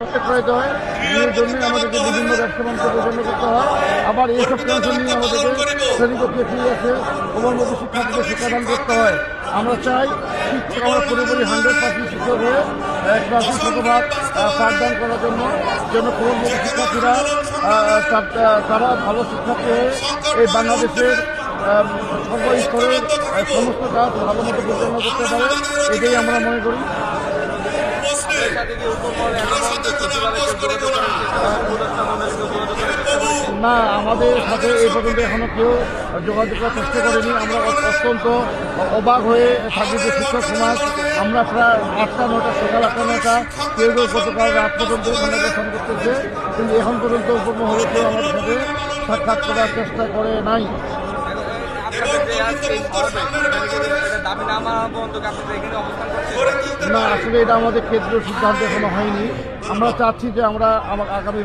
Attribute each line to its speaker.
Speaker 1: প্রয়োগ হয় এর জন্য আমাদেরকে বিভিন্ন ব্যবসা বাণিজ্য পরিচালনা করতে হয়। আবার এইসব টেনশন নিয়ে আমাদেরকে শ্রেণীকক্ষে ফিরে শিক্ষার্থীদের শিক্ষাদান করতে হয়। আমরা চাই শিক্ষক আমরা পুরোপুরি হান্ড্রেড পার্সেন্ট শিক্ষক হয়ে ক্লাসে শতভাগ পাঠদান করার জন্য যেন প্রবলমতো শিক্ষার্থীরা তারা ভালো শিক্ষার্থী হয়ে এই বাংলাদেশের সর্বস্তরের সমস্ত কাজ ভালো মতো পরিচালনা করতে পারে এটাই আমরা মনে করি। না। আমাদের সাথে এই পর্যন্ত এখনও কেউ যোগাযোগ করার চেষ্টা করেনি। আমরা অত্যন্ত অবাক হয়ে থাকি যে শিক্ষক সমাজ আমরা প্রায় আটটা নটা সকাল আটটা নটা কেউ কেউ গতকাল রাত পর্যন্ত এখানে অবস্থান করতেছে কিন্তু এখন পর্যন্ত উপমহলে কেউ আমাদের সাথে সাক্ষাৎ করার চেষ্টা করে নাই।
Speaker 2: দাবি না মানা পর্যন্ত আপনাদের এখানে অবস্থান করছেন
Speaker 1: না আসলে এটা আমাদের ক্ষেত্রে সিদ্ধান্ত এখনও হয়নি। আমরা চাচ্ছি যে আমরা আমার আগামী